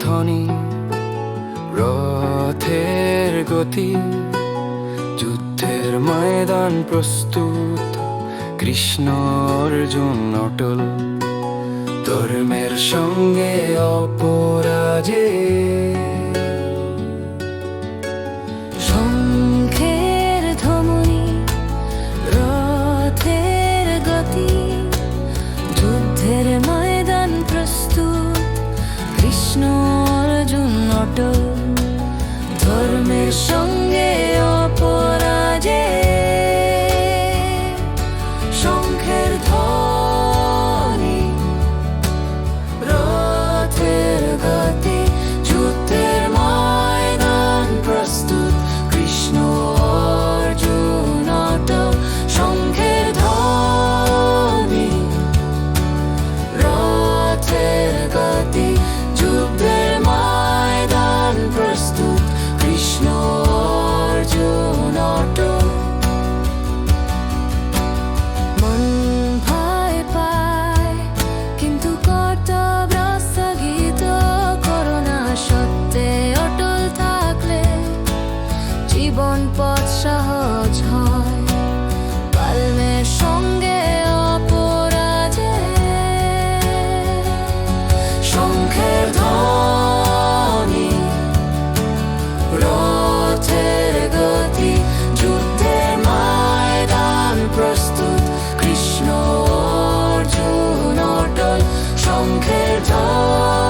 ধ্বনি রথের গতি যুদ্ধের ময়দান প্রস্তুত কৃষ্ণ অর্জুন অটল ধর্মের সঙ্গে অপরাজে অর্জুন অটল ধর্মের সঙ্গে অপরাজে প্রস্তুত কৃষ্ণ অর্জুন অটল শঙ্খের ধর